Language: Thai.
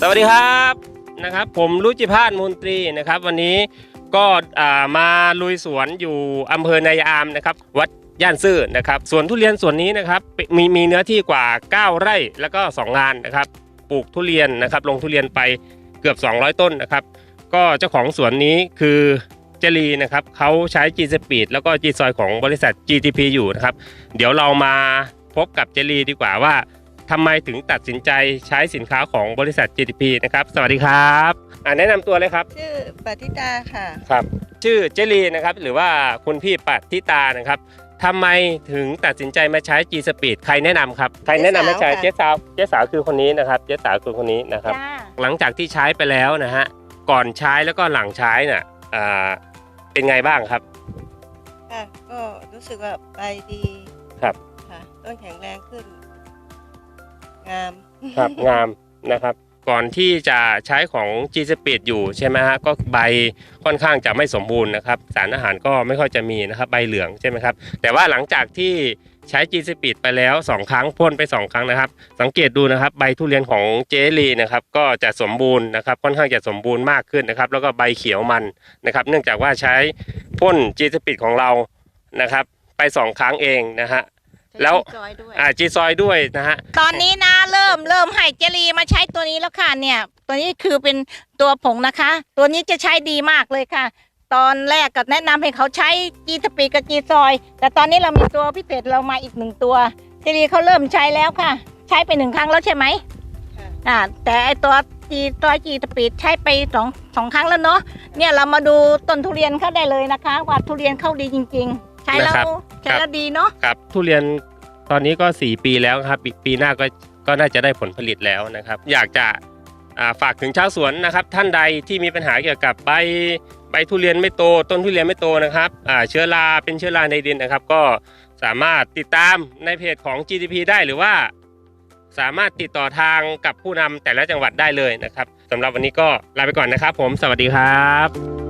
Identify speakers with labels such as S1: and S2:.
S1: สวัสดีครับนะครับ ผมรุจิพาสมูลตรีนะครับ วันนี้ก็มาลุยสวนอยู่อำเภอนายามนะครับ วัดย่านซื่อนะครับสวนทุเรียนสวนนี้นะครับมีมีเนื้อที่กว่า 9 ไร่แล้วก็ 2 งานนะครับ ปลูกทุเรียนนะครับ ลงทุเรียนไปเกือบ 200 ต้นนะครับ ก็เจ้าของสวนนี้คือเจลีนะครับเขาใช้ G Speed แล้วก็ G ซอยของบริษัท GTP อยู่นะครับ เดี๋ยวเรามา พบกับเจลีดีกว่าว่าทำไมถึงตัดสินใจใช้สินค้าของบริษัท GTP นะครับ สวัสดีครับอ่าแนะนำตัวเลยครับ
S2: ชื่อปฏิตาค่ะ
S1: ครับ ชื่อเจลีนะครับ หรือว่าคุณพี่ปัตติตานะครับทำไมถึงตัดสินใจมาใช้ G Speed ใครแนะนำครับ ใครแนะนำให้ใช้เจ๊
S2: เจ๊
S1: สา
S2: สาวว
S1: เจ๊สาวคือคนนี้นะครับเจ๊สาวคือคนนี้นะครับ
S3: จ้า
S1: หลังจากที่ใช้ไปแล้วนะฮะก่อนใช้แล้วก็หลังใช้น่ะอ่าเป็นไงบ้างครับ
S2: ค่ะ ก็รู้สึกว่าใบดี
S1: ครับ
S2: ค่ะ ต้นแข็งแรงขึ้น งาม
S1: ครับงามนะครับ ก่อนที่จะใช้ของ G Speed อยู่ใช่ไหมฮะก็ใบค่อนข้างจะไม่สมบูรณ์นะครับ สารอาหารก็ไม่ค่อยจะมีนะครับใบเหลืองใช่ไหมครับ แต่ว่าหลังจากที่ใช้ G Speed ไปแล้ว 2 ครั้งพ่นไป 2 ครั้งนะครับ สังเกตดูนะครับใบทุเรียนของเจลีนะครับก็จะสมบูรณ์นะครับค่อนข้างจะสมบูรณ์มากขึ้นนะครับ แล้วก็ใบเขียวมันนะครับ เนื่องจากว่าใช้พ่น G Speed ของเรานะครับ ไป 2 ครั้งเองนะฮะ แล้ว
S3: จอยด้วย
S1: อ่าจีซอยด้วยนะฮะ
S3: ตอนนี้นะเริ่มเริ่มให้เจลีมาใช้ตัวนี้แล้วค่ะเนี่ย ตัวนี้คือเป็นตัวผงนะคะ ตัวนี้จะใช้ดีมากเลยค่ะ ตอนแรกก็แนะนำให้เขาใช้จีสปีดกับจีซอย แต่ตอนนี้เรามีตัวพิเศษเรามาอีกหนึ่งตัวเจลีเขาเริ่มใช้แล้วค่ะ ใช้ไปหนึ่งครั้งแล้วใช่ไหม
S2: ค่ะ
S3: อ่าแต่ไอตัวจีซอยจีสปีดใช้ไปสองสองครั้งแล้วเนาะเนี่ยเรามาดูต้นทุเรียนเขาได้เลยนะคะว่าทุเรียนเข้าดีจริงๆใช้แล้ว
S1: นะครับ
S3: ใช้แล้วดีเนาะ
S1: ครับทุเรียนตอนนี้ก็ 4 ปีแล้วครับ ปีปีหน้าก็ก็น่าจะได้ผลผลิตแล้วนะครับ อยากจะอ่าฝากถึงชาวสวนนะครับ ท่านใดที่มีปัญหาเกี่ยวกับใบใบทุเรียนไม่โต ต้นทุเรียนไม่โตนะครับอ่าเชื้อราเป็นเชื้อราในดินนะครับ ก็สามารถติดตามในเพจของ GDP ได้หรือว่า สามารถติดต่อทางกับผู้นำแต่ละจังหวัดได้เลยนะครับสำหรับวันนี้ก็ลาไปก่อนนะครับ ผมสวัสดีครับ